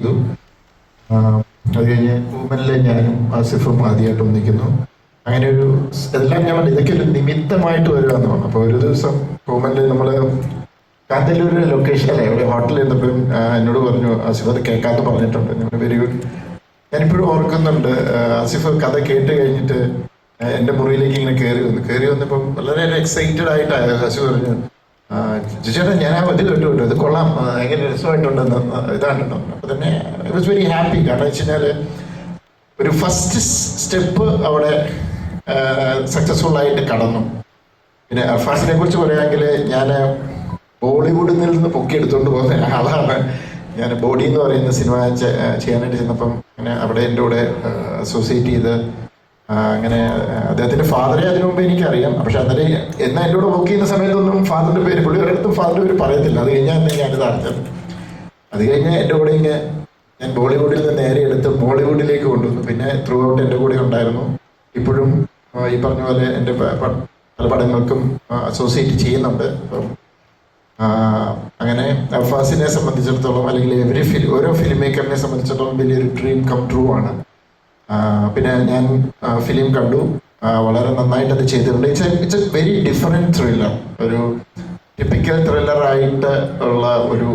ചെയ്തു അത് കഴിഞ്ഞ് ഉമ്മനിലെ ഞാനും ആസിഫും ആദ്യമായിട്ട് ഒന്നിക്കുന്നു അങ്ങനെ ഒരു എല്ലാം ഞാൻ ഇതൊക്കെ ഒരു നിമിത്തമായിട്ട് വരുവാന്ന് പറഞ്ഞു. അപ്പോൾ ഒരു ദിവസം വുമനിൽ നമ്മൾ കാന്തല്ലൂർ ലൊക്കേഷൻ അല്ലേ? ഇവിടെ ഹോട്ടലിൽ ഇരുന്നപ്പോഴും എന്നോട് പറഞ്ഞു ആസിഫ് അത് കേൾക്കാത്ത പറഞ്ഞിട്ടുണ്ട്. ഞാൻ വെരി ഗുഡ് ഞാനിപ്പോഴും ഓർക്കുന്നുണ്ട് ആസിഫ് കഥ കേട്ട് കഴിഞ്ഞിട്ട് എന്റെ മുറിയിലേക്ക് ഇങ്ങനെ കയറി വന്നു. കയറി വന്നപ്പം വളരെ എക്സൈറ്റഡ് ആയിട്ടായിരുന്നു ആസിഫ് പറഞ്ഞു ചേട്ടാ ഞാൻ ആ ഇത് കേട്ടു ഇത് കൊള്ളാം. എങ്ങനെ രസമായിട്ടുണ്ടെന്ന് ഇതാണ് കേട്ടോ അപ്പൊ തന്നെ ഐ വാസ് വെരി ഹാപ്പി കാരണം വെച്ച് ഒരു ഫസ്റ്റ് സ്റ്റെപ്പ് അവിടെ സക്സസ്ഫുൾ ആയിട്ട് കടന്നു. പിന്നെ അർഫാസിനെ കുറിച്ച് പറയുകയാണെങ്കിൽ ഞാൻ ബോളിവുഡിൽ നിന്ന് പൊക്കി എടുത്തുകൊണ്ട് പോകുന്ന ആളാണ്. ഞാൻ ബോഡി എന്ന് പറയുന്ന സിനിമ ചെയ്യാനായിട്ട് ചെന്നപ്പം അങ്ങനെ അവിടെ എന്റെ കൂടെ അസോസിയേറ്റ് ചെയ്ത് അങ്ങനെ അദ്ദേഹത്തിന്റെ ഫാദറെ അതിനു മുമ്പ് എനിക്കറിയാം. പക്ഷെ അന്നേരം എന്നാ എന്നോട് വർക്ക് ചെയ്യുന്ന സമയത്തൊന്നും ഫാദറിന്റെ പേര് പുള്ളി ഒരിടത്തും ഫാദറിന്റെ പേര് പറയത്തില്ല. അത് കഴിഞ്ഞാൽ ഞാനിത് അറിഞ്ഞത്. അത് കഴിഞ്ഞ് എന്റെ കൂടെ ഇങ്ങനെ ഞാൻ ബോളിവുഡിൽ നിന്ന് നേരെ എടുത്ത് ബോളിവുഡിലേക്ക് കൊണ്ടുവന്നു. പിന്നെ ത്രൂ ഔട്ട് എന്റെ കൂടെ ഉണ്ടായിരുന്നു. ഇപ്പോഴും ഈ പറഞ്ഞ പോലെ എന്റെ പല പടങ്ങൾക്കും അസോസിയേറ്റ് ചെയ്യുന്നുണ്ട്. അങ്ങനെ അഫാസിനെ സംബന്ധിച്ചിടത്തോളം അല്ലെങ്കിൽ എവറി ഫിലിം ഓരോ ഫിലിം മേക്കറിനെ സംബന്ധിച്ചിടത്തോളം വലിയൊരു ഡ്രീം കം ട്രൂ ആണ്. പിന്നെ ഞാൻ ഫിലിം കണ്ടു. വളരെ നന്നായിട്ട് അത് ചെയ്തിട്ടുണ്ട്. It's it's a very different thriller ഒരു ടിപ്പിക്കൽ ത്രില്ലർ ആയിട്ട് ഉള്ള ഒരു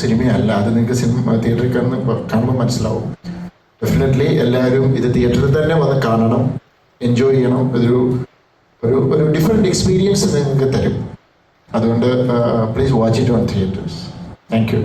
സിനിമയല്ല. അത് നിങ്ങൾക്ക് സിനിമ തിയേറ്ററിൽ കാണുന്ന കാണുമ്പോൾ മനസ്സിലാവും. ഡെഫിനറ്റ്ലി എല്ലാവരും ഇത് തിയേറ്ററിൽ തന്നെ വന്ന് കാണണം. എൻജോയ് ചെയ്യണം. ഒരു ഒരു ഒരു ഡിഫറെന്റ് എക്സ്പീരിയൻസ് നിങ്ങൾക്ക് തരും. അതുകൊണ്ട് please watch it on theatres thank you